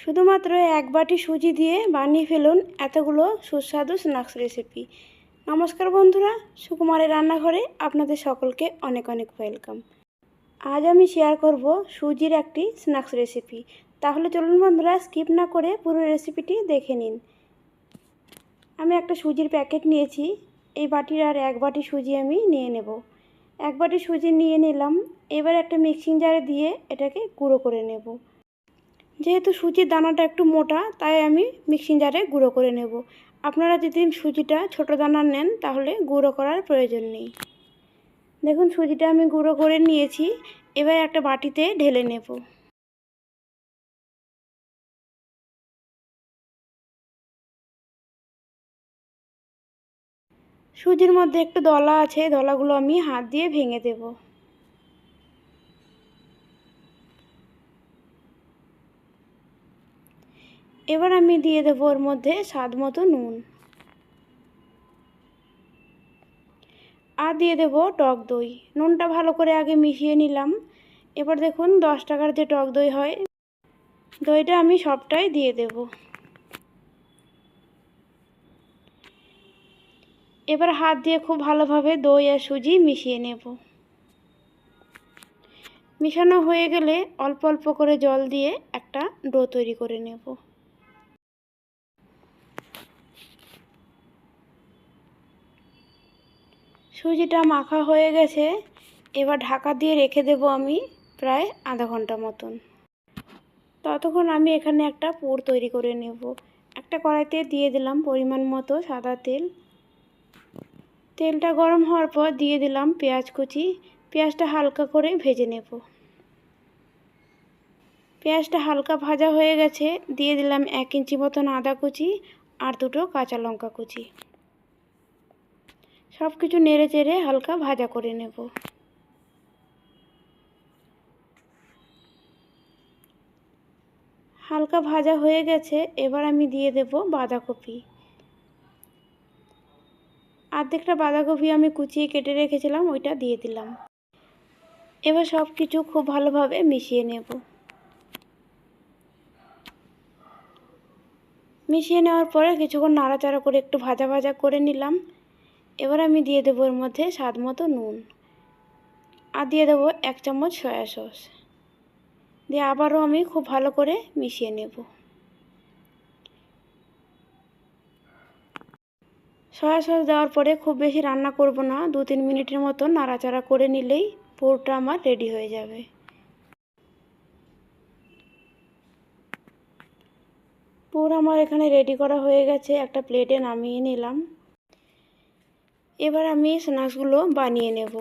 শুধুমাত্র এক বাটি সুজি দিয়ে বানিয়ে ফেলুন এতগুলো সুস্বাদু স্ন্যাক্স রেসিপি নমস্কার বন্ধুরা, সুকুমারের রান্নাঘরে আপনাদের সকলকে অনেক অনেক ওয়েলকাম আজ আমি শেয়ার করব সুজির একটি স্ন্যাক্স রেসিপি তাহলে চলুন বন্ধুরা স্কিপ না করে পুরো রেসিপিটি দেখে নিন। আমি একটা সুজির প্যাকেট নিয়েছি, এই বাটির আর এক বাটি সুজি আমি নিয়ে নেব। এক বাটি সুজি নিয়ে নিলাম, এবার একটা মিক্সিং জারে দিয়ে এটাকে গুঁড়ো করে নেব। যেহেতু সুজির দানাটা একটু মোটা, তাই আমি মিক্সিং জারে গুঁড়ো করে নেব। আপনারা যদি সুজিটা ছোটো দানা নেন, তাহলে গুঁড়ো করার প্রয়োজন নেই। দেখুন, সুজিটা আমি গুঁড়ো করে নিয়েছি। এবার একটা বাটিতে ঢেলে নেব। সুজির মধ্যে একটু দলা আছে, দলাগুলো আমি হাত দিয়ে ভেঙে দেব। এবার আমি দিয়ে দেবো ওর মধ্যে স্বাদ মতো নুন। আর দিয়ে দেব টক দই। নুনটা ভালো করে আগে মিশিয়ে নিলাম। এবার দেখুন দশ টাকার যে টক দই হয়, দইটা আমি সবটাই দিয়ে দেব। এবার হাত দিয়ে খুব ভালোভাবে দই আর সুজি মিশিয়ে নেব। মিশানো হয়ে গেলে অল্প অল্প করে জল দিয়ে একটা ডো তৈরি করে নেব। সুজিটা মাখা হয়ে গেছে। এবার ঢাকা দিয়ে রেখে দেব আমি প্রায় আধা ঘণ্টা মতন। ততক্ষণ আমি এখানে একটা পুর তৈরি করে নেব। একটা কড়াইতে দিয়ে দিলাম পরিমাণ মতো সাদা তেল। তেলটা গরম হওয়ার পর দিয়ে দিলাম পেঁয়াজ কুচি। পেঁয়াজটা হালকা করে ভেজে নেব। পেঁয়াজটা হালকা ভাজা হয়ে গেছে। দিয়ে দিলাম এক ইঞ্চি মতন আদা কুচি আর দুটো কাঁচা লঙ্কা কুচি। সব কিছু নেড়ে চেড়ে হালকা ভাজা করে নেব। হালকা ভাজা হয়ে গেছে, এবার আমি দিয়ে দেব বাঁধাকপি। অর্ধেকটা বাঁধাকপি আমি কুচিয়ে কেটে রেখেছিলাম, ওইটা দিয়ে দিলাম। এবার সব কিছু খুব ভালোভাবে মিশিয়ে নেব। মিশিয়ে নেওয়ার পরে কিছুক্ষণ নাড়াচাড়া করে একটু ভাজা ভাজা করে নিলাম। এবার আমি দিয়ে দেবো এর মধ্যে স্বাদ মতো নুন। আর দিয়ে দেবো এক চামচ সয়া সস। দিয়ে আবারও আমি খুব ভালো করে মিশিয়ে নেব। সয়া সস দেওয়ার পরে খুব বেশি রান্না করব না, দু তিন মিনিটের মতো নাড়াচাড়া করে নিলেই পুরটা আমার রেডি হয়ে যাবে। পুর আমার এখানে রেডি করা হয়ে গেছে, একটা প্লেটে নামিয়ে নিলাম। এবার আমি স্ন্যাক্সগুলো বানিয়ে নেব।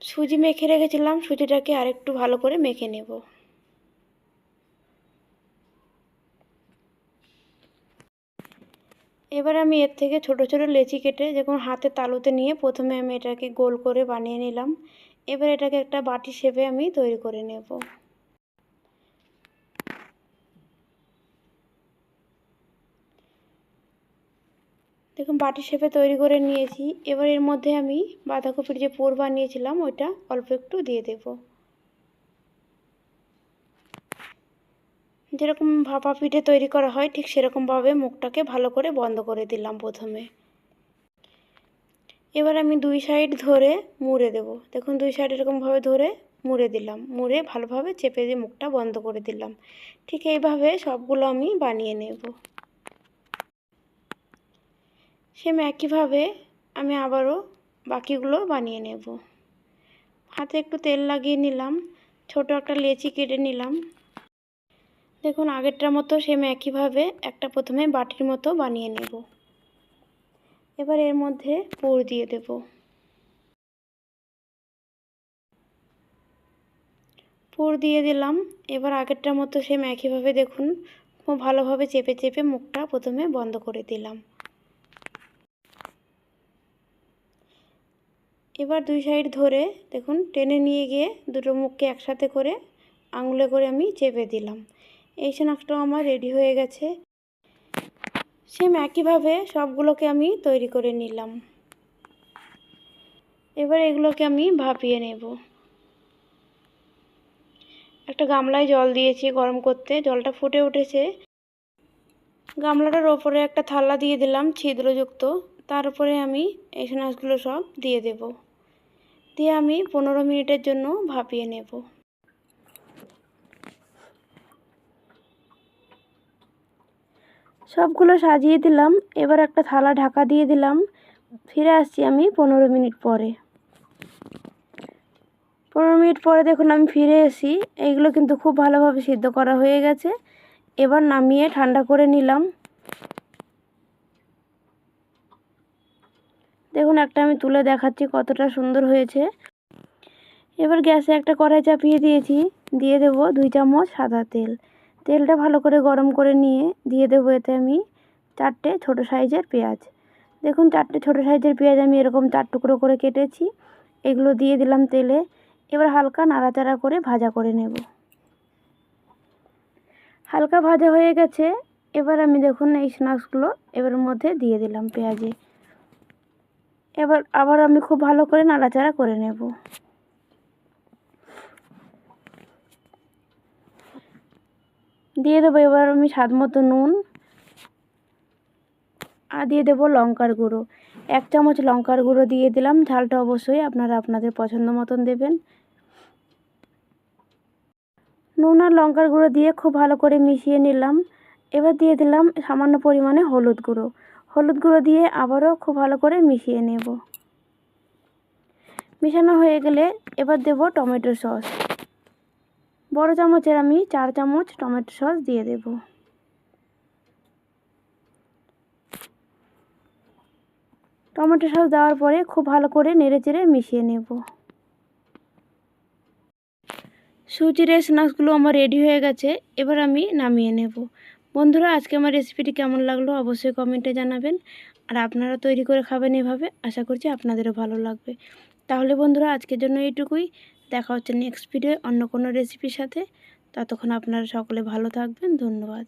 সুজি মেখে রেখেছিলাম, সুজিটাকে আরেকটু ভালো করে মেখে নেব। এবার আমি এর থেকে ছোট ছোট লেচি কেটে যখন হাতে তালুতে নিয়ে প্রথমে আমি এটাকে গোল করে বানিয়ে নিলাম, এবার এটাকে একটা বাটি শেপে আমি তৈরি করে নেব। দেখুন, বাটি শেপে তৈরি করে নিয়েছি। এবার এর মধ্যে আমি বাঁধাকপির যে পোর বানিয়েছিলাম, ওইটা অল্প একটু দিয়ে দেব। যেরকম ভাপা পিঠে তৈরি করা হয়, ঠিক সেরকমভাবে মুখটাকে ভালো করে বন্ধ করে দিলাম প্রথমে। এবার আমি দুই সাইড ধরে মুড়ে দেব। দেখুন, দুই সাইড এরকমভাবে ধরে মুড়ে দিলাম। মুড়ে ভালোভাবে চেপে দিয়ে মুখটা বন্ধ করে দিলাম। ঠিক এইভাবে সবগুলো আমি বানিয়ে নেব। সেম একইভাবে আমি আবারও বাকিগুলো বানিয়ে নেব। হাতে একটু তেল লাগিয়ে নিলাম, ছোট একটা লেচি কেটে নিলাম। দেখুন, আগেরটার মতো সেম একইভাবে একটা প্রথমে বাটির মতো বানিয়ে নেব। এবার এর মধ্যে পুর দিয়ে দেব। পুর দিয়ে দিলাম। এবার আগেরটার মতো সেম একইভাবে দেখুন, খুব ভালোভাবে চেপে চেপে মুখটা প্রথমে বন্ধ করে দিলাম। এবার দুই সাইড ধরে দেখুন, টেনে নিয়ে গিয়ে দুটো মুখকে একসাথে করে আঙুলে করে আমি চেপে দিলাম। এই স্ন্যাক্সটাও আমার রেডি হয়ে গেছে। সেম একইভাবে সবগুলোকে আমি তৈরি করে নিলাম। এবার এগুলোকে আমি ভাপিয়ে নেব। একটা গামলায় জল দিয়েছি গরম করতে, জলটা ফুটে উঠেছে। গামলাটার ওপরে একটা থালা দিয়ে দিলাম ছিদ্রযুক্ত, তার উপরে আমি এই স্ন্যাক্সগুলো সব দিয়ে দেব। দিয়ে আমি পনেরো মিনিটের জন্য ভাপিয়ে নেব। সবগুলো সাজিয়ে দিলাম, এবার একটা থালা ঢাকা দিয়ে দিলাম। ফিরে আসছি আমি পনেরো মিনিট পরে। পনেরো মিনিট পরে দেখুন আমি ফিরে এসি এইগুলো কিন্তু খুব ভালোভাবে সিদ্ধ করা হয়ে গেছে। এবার নামিয়ে ঠান্ডা করে নিলাম। দেখুন, একটা আমি তুলে দেখাচ্ছি কতটা সুন্দর হয়েছে। এবার গ্যাসে একটা কড়াই চাপিয়ে দিয়েছি। দিয়ে দেব দুই চামচ সাদা তেল। তেলটা ভালো করে গরম করে নিয়ে দিয়ে দেবো এতে আমি চারটে ছোট সাইজের পেঁয়াজ। দেখুন, চারটে ছোট সাইজের পেঁয়াজ আমি এরকম চার টুকরো করে কেটেছি। এগুলো দিয়ে দিলাম তেলে। এবার হালকা নাড়াচাড়া করে ভাজা করে নেব। হালকা ভাজা হয়ে গেছে। এবার আমি দেখুন, এই স্ন্যাক্সগুলো এবার মধ্যে দিয়ে দিলাম পেঁয়াজে। এবার, আবার আমি খুব ভালো করে নাড়াচাড়া করে নেব। দিয়ে দেবো এবার আমি স্বাদ মতো নুন। আর দিয়ে দেবো লঙ্কার গুঁড়ো। এক চামচ লঙ্কার গুঁড়ো দিয়ে দিলাম। ঝালটা অবশ্যই আপনারা আপনাদের পছন্দ মতন দেবেন। নুন আর লঙ্কার গুঁড়ো দিয়ে খুব ভালো করে মিশিয়ে নিলাম। এবার দিয়ে দিলাম সামান্য পরিমাণে হলুদ গুঁড়ো। হলুদ গুঁড়ো দিয়ে আবারও খুব ভালো করে মিশিয়ে নেব। মিশানো হয়ে গেলে এবার দেব টমেটো সস। বড় চামচের আমি চার চামচ টমেটো সস দিয়ে দেব। টমেটো সস দেওয়ার পরে খুব ভালো করে নেড়ে চেড়ে মিশিয়ে নেব। সুজির স্ন্যাক্সগুলো আমার রেডি হয়ে গেছে, এবার আমি নামিয়ে নেব। বন্ধুরা, আজকে আমার রেসিপিটি কেমন লাগল অবশ্যই কমেন্টে জানাবেন। আর আপনারা তৈরি করে খাবেন এভাবে, আশা করছি আপনাদেরও ভালো লাগবে। তাহলে বন্ধুরা, আজকের জন্য এইটুকুই। দেখা হচ্ছে নেক্সট ভিডিও অন্য কোনো রেসিপির সাথে। ততক্ষণ আপনারা সকলে ভালো থাকবেন। ধন্যবাদ।